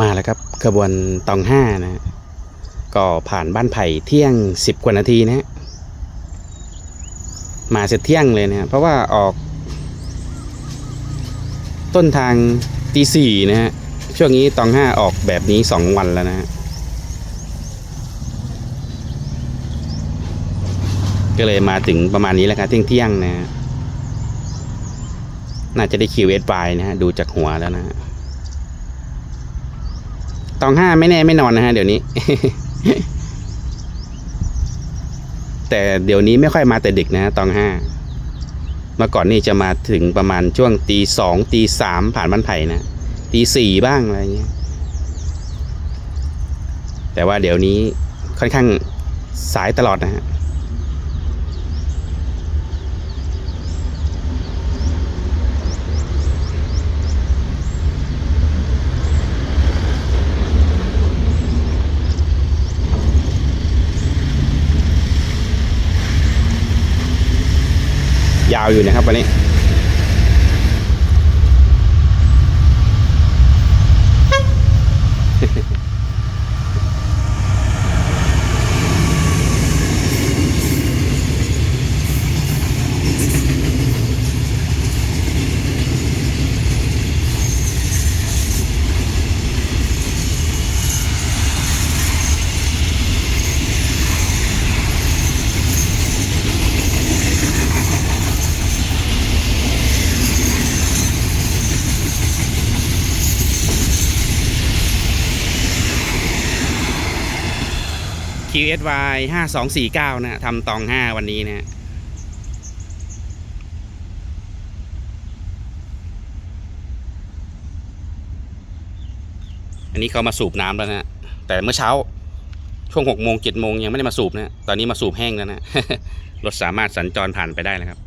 มาแล้วครับขบวนตองห้านะก็ผ่านบ้านไผ่เที่ยงสิบกว่านาทีนะฮะมาเสร็จเที่ยงเลยนะเพราะว่าออก ต้นทางตีสี่นะฮะช่วงนี้ตองห้าออกแบบนี้สองวันแล้วนะฮะก็เลยมาถึงประมาณนี้แล้วครับเที่ยงเที่ยงๆนะฮะน่าจะได้คิวเอสไนะฮะดูจากหัวแล้วนะฮะ ตองห้าไม่แน่ไม่นอนนะฮะเดี๋ยวนี้ แต่เดี๋ยวนี้ไม่ค่อยมาแต่ดึกนะฮะตองห้าเมื่อก่อนนี่จะมาถึงประมาณช่วงตีสองตีสามผ่านบ้านไผ่นะตีสี่บ้างอะไรเงี้ยแต่ว่าเดี๋ยวนี้ค่อนข้างสายตลอดนะฮะ ยาวอยู่นะครับวันนี้ QSY ห้าสองสี่เก้านะทำตองห้าวันนี้นะอันนี้เขามาสูบน้ำแล้วนะแต่เมื่อเช้าช่วงหกโมงเจ็ดโมงยังไม่ได้มาสูบนะฮะตอนนี้มาสูบแห้งแล้วนะรถสามารถสัญจรผ่านไปได้แล้วครับ